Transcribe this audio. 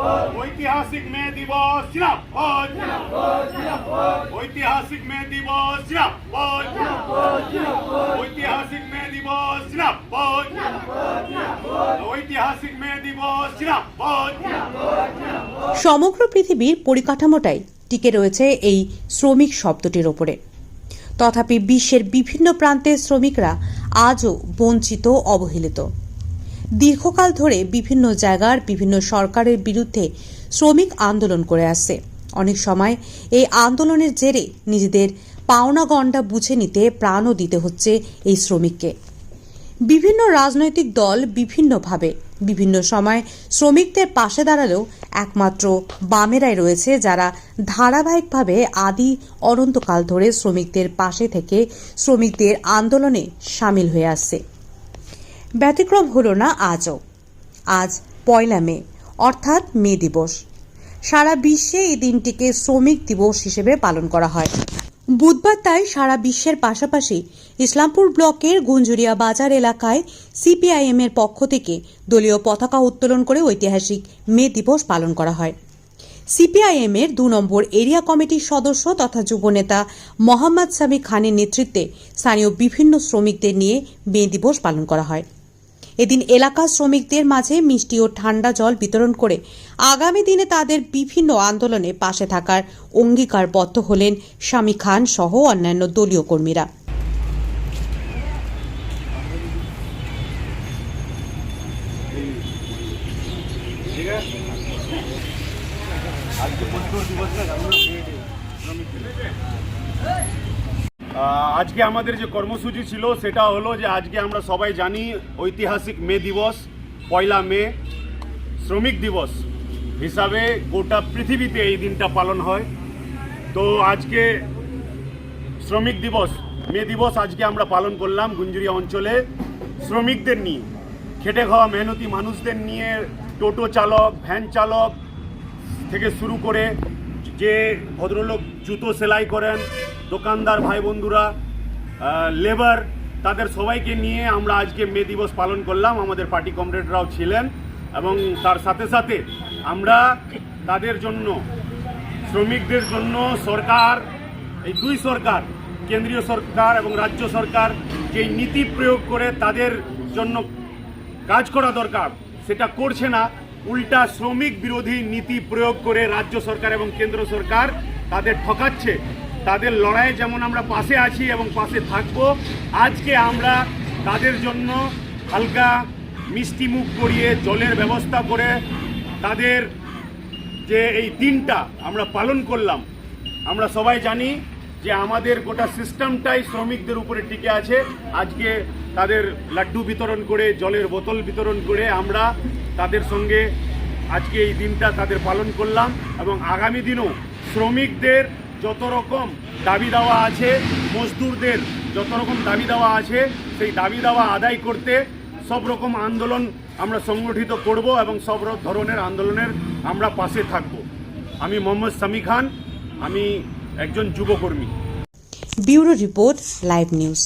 ঐতিহাসিক মে দিবস জিন্দাবাদ। ঐতিহাসিক মে দিবস জিন্দাবাদ। ঐতিহাসিক মে দিবস জিন্দাবাদ। ঐতিহাসিক মে দিবস জিন্দাবাদ। সমগ্র পৃথিবীর পরিকাঠামোটাই টিকে রয়েছে এই শ্রমিক শব্দটির ওপরে। তথাপি বিশ্বের বিভিন্ন প্রান্তের শ্রমিকরা আজও বঞ্চিত অবহেলিত। দীর্ঘকাল ধরে বিভিন্ন জায়গার বিভিন্ন সরকারের বিরুদ্ধে শ্রমিক আন্দোলন করে আসছে। অনেক সময় এই আন্দোলনের জেরে নিজেদের পাওনা গণ্ডা বুঝে নিতে প্রাণও দিতে হচ্ছে এই শ্রমিককে। বিভিন্ন রাজনৈতিক দল বিভিন্নভাবে বিভিন্ন সময় শ্রমিকদের পাশে দাঁড়ালেও একমাত্র বামেরাই রয়েছে যারা ধারাবাহিকভাবে আদি অনন্তকাল ধরে শ্রমিকদের পাশে থেকে শ্রমিকদের আন্দোলনে সামিল হয়ে আসছে। ব্যতিক্রম হলো না আজও। আজ পয়লা মে, অর্থাৎ মে দিবস। সারা বিশ্বে এই দিনটিকে শ্রমিক দিবস হিসেবে পালন করা হয়। বুধবার তাই সারা বিশ্বের পাশাপাশি ইসলামপুর ব্লকের গুঞ্জুরিয়া বাজার এলাকায় সিপিআইএম এর পক্ষ থেকে দলীয় পতাকা উত্তোলন করে ঐতিহাসিক মে দিবস পালন করা হয়। সিপিআইএম এর দু নম্বর এরিয়া কমিটির সদস্য তথা যুবনেতা মোহাম্মদ সামি খানের নেতৃত্বে স্থানীয় বিভিন্ন শ্রমিকদের নিয়ে মে দিবস পালন করা হয়। এদিন এলাকার শ্রমিকদের মাঝে মিষ্টি ও ঠান্ডা জল বিতরণ করে আগামী দিনে তাদের বিভিন্ন আন্দোলনে পাশে থাকার অঙ্গীকারবদ্ধ হলেন স্বামী খান সহ অন্যান্য দলীয় কর্মীরা। আহ, আজকে আমাদের যে কর্মসূচি ছিল, সেটা হলো যে আজকে আমরা সবাই জানি ঐতিহাসিক মে দিবস, পয়লা মে, শ্রমিক দিবস হিসাবে গোটা পৃথিবীতে এই দিনটা পালন হয়। তো আজকে শ্রমিক দিবস, মে দিবস আজকে আমরা পালন করলাম গুঞ্জুরিয়া অঞ্চলে। শ্রমিকদের নিয়ে, খেটে খাওয়া মেহনতি মানুষদের নিয়ে, টোটো চালক, ভ্যান চালক থেকে শুরু করে যে ভদ্রলোক জুতো সেলাই করেন দোকানদার ভাই বন্ধুরা লেবার তাদের সবাইকে নিয়ে আমরা আজকে মে দিবস পালন করলাম। আমাদের পার্টি কমরেডরাও ছিলেন এবং তার সাথে সাথে আমরা তাদের জন্য, শ্রমিকদের জন্য সরকার, এই দুই সরকার, কেন্দ্রীয় সরকার এবং রাজ্য সরকার যে নীতি প্রয়োগ করে তাদের জন্য কাজ করা দরকার, সেটা করছে না। উল্টা শ্রমিক বিরোধী নীতি প্রয়োগ করে রাজ্য সরকার এবং কেন্দ্র সরকার তাদের ঠকাচ্ছে। তাদের লড়াইয়ে যেমন আমরা পাশে আছি এবং পাশে থাকব, আজকে আমরা তাদের জন্য হালকা মিষ্টি মুখ করিয়ে জলের ব্যবস্থা করে তাদের যে এই দিনটা আমরা পালন করলাম, আমরা সবাই জানি যে আমাদের গোটা সিস্টেমটাই শ্রমিকদের উপরে টিকে আছে। আজকে তাদের লাড্ডু বিতরণ করে, জলের বোতল বিতরণ করে আমরা তাদের সঙ্গে আজকে এই দিনটা তাদের পালন করলাম এবং আগামী দিনও শ্রমিকদের যত রকম দাবি দেওয়া আছে, মজদুরদের যত রকম দাবি দেওয়া আছে, সেই দাবি দেওয়া আদায় করতে সব রকম আন্দোলন আমরা সংগঠিত করব এবং সব ধরনের আন্দোলনের আমরা পাশে থাকব। আমি মোহাম্মদ সামি খান, আমি একজন যুবকর্মী। Bureau report, live news.